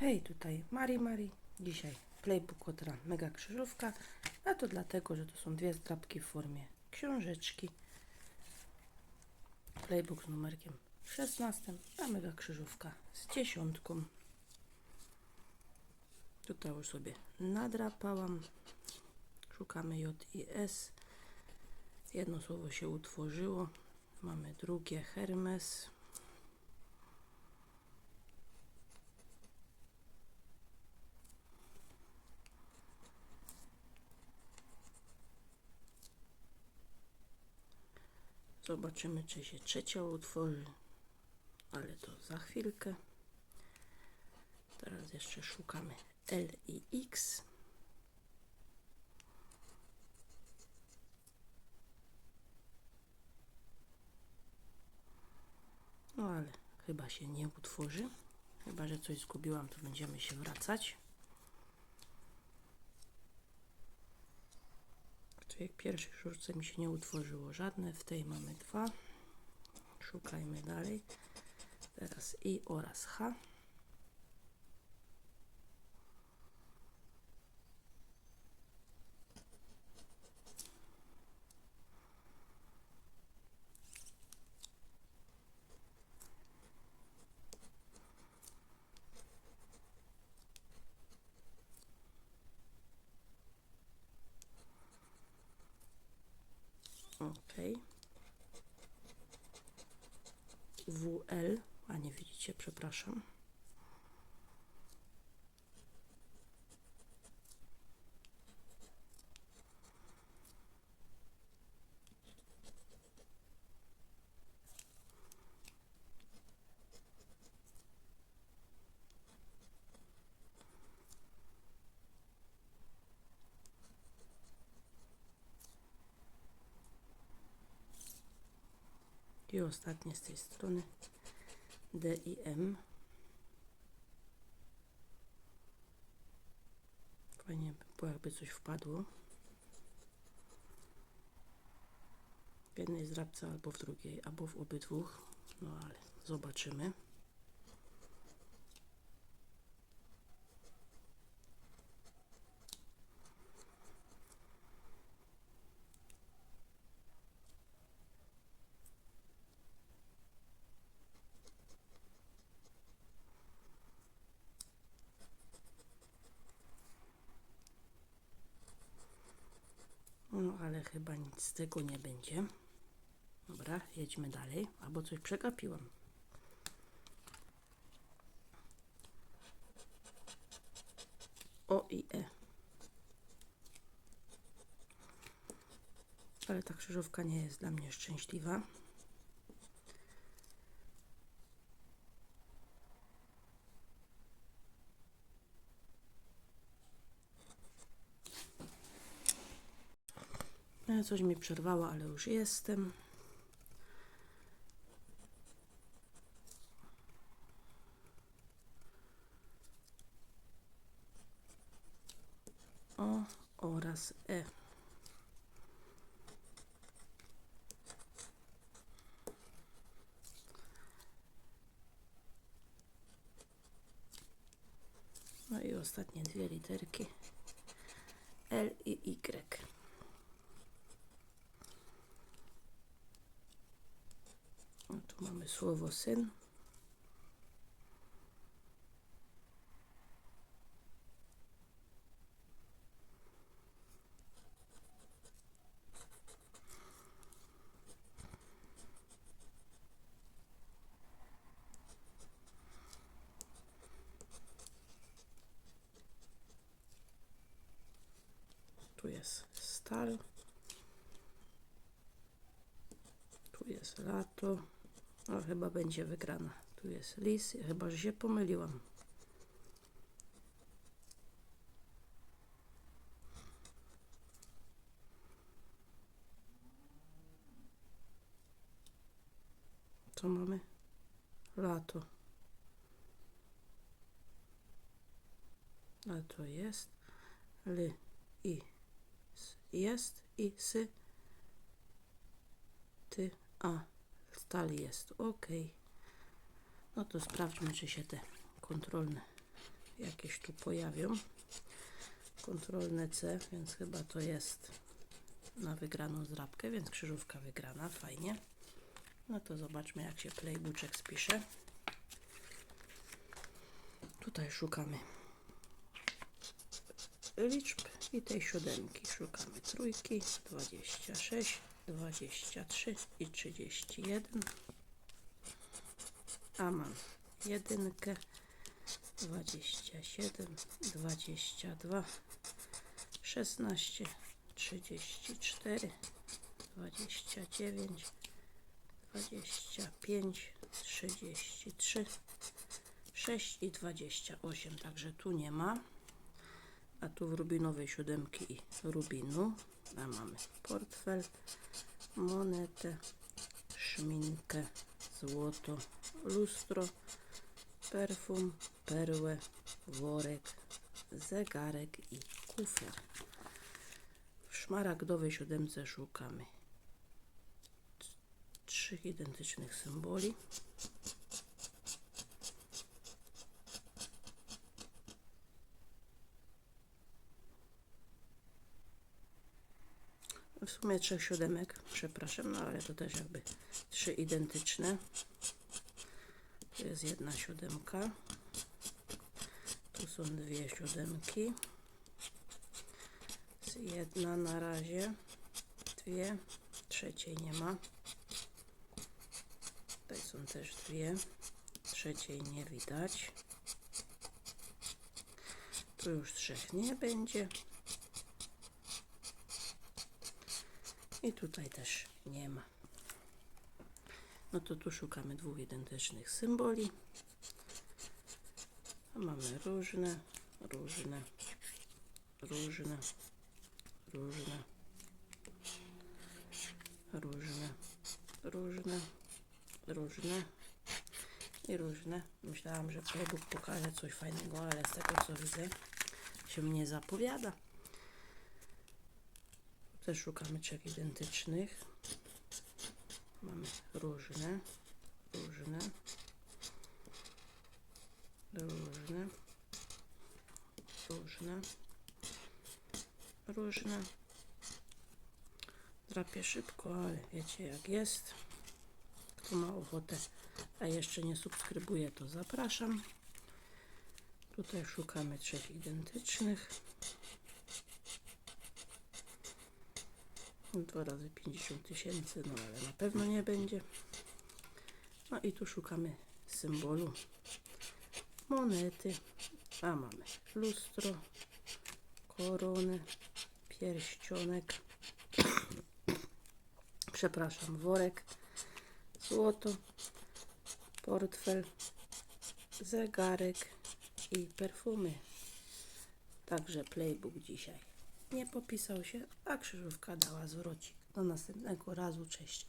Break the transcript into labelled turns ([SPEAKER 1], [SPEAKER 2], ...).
[SPEAKER 1] Hej, tutaj Mari Mari. Dzisiaj playbook Kotra Mega Krzyżówka, a to dlatego, że to są dwie zdrabki w formie książeczki. Playbook z numerkiem 16, a Mega Krzyżówka z dziesiątką. Tutaj już sobie nadrapałam. Szukamy J i S. Jedno słowo się utworzyło. Mamy drugie Hermes. Zobaczymy, czy się trzecia utworzy, ale to za chwilkę. Teraz jeszcze szukamy L i X. No ale chyba się nie utworzy. Chyba, że coś zgubiłam, to będziemy się wracać. Tej pierwszej szurce mi się nie utworzyło żadne, w tej mamy dwa. Szukajmy dalej. Teraz I oraz H. Ok. WL, a nie widzicie, przepraszam. I ostatnie z tej strony D i M. Fajnie by było, jakby coś wpadło. W jednej zdrabce albo w drugiej, albo w obydwu. No ale zobaczymy. No ale chyba nic z tego nie będzie. Dobra, jedźmy dalej. Albo coś przegapiłam. O i E. Ale ta krzyżówka nie jest dla mnie szczęśliwa. Coś mi przerwało, ale już jestem. O oraz E. No i ostatnie dwie literki L i Y. No tu mamy słowo syn. Tu jest stal. Tu jest lato. No chyba będzie wygrana. Tu jest lis, chyba że się pomyliłam. Co mamy? Lato. Lato jest. L i jest i sy ty a Stal jest ok. No to sprawdźmy, czy się te kontrolne jakieś tu pojawią. Kontrolne C, więc chyba to jest na wygraną zdrabkę, więc krzyżówka wygrana, fajnie. No to zobaczmy jak się playbuczek spisze. Tutaj szukamy liczb i tej siódemki. Szukamy trójki, 26, 23 i 31. A mam jedynkę, 27, 22, 16, 34, 29, 25, 33, 6 i 28. Także tu nie ma. A tu w rubinowej siódemki rubinu. A mamy portfel, monetę, szminkę, złoto, lustro, perfum, perłę, worek, zegarek i kufer. W szmaragdowej siódemce szukamy trzech identycznych symboli. W sumie trzech siódemek, przepraszam, no ale to też jakby trzy identyczne. Tu jest jedna siódemka. Tu są dwie siódemki. Jest jedna na razie. Dwie. Trzeciej nie ma. Tutaj są też dwie. Trzeciej nie widać. Tu już trzech nie będzie. I tutaj też nie ma. No to tu szukamy dwóch identycznych symboli. A mamy różne, różne, różne, różne, różne, różne, różne i różne. Myślałam, że playbook pokaże coś fajnego, ale z tego co widzę się nie zapowiada. Też szukamy trzech identycznych. Mamy różne, różne, różne, różne, różne. Drapię szybko, ale wiecie jak jest. Kto ma ochotę, a jeszcze nie subskrybuje, to zapraszam. Tutaj szukamy trzech identycznych. Dwa razy 50 tysięcy, no ale na pewno nie będzie. No i tu szukamy symbolu monety. A mamy lustro, koronę, pierścionek, przepraszam, worek, złoto, portfel, zegarek i perfumy. Także playbook dzisiaj nie popisał się, a krzyżówka dała zwrocik. Do następnego razu, cześć.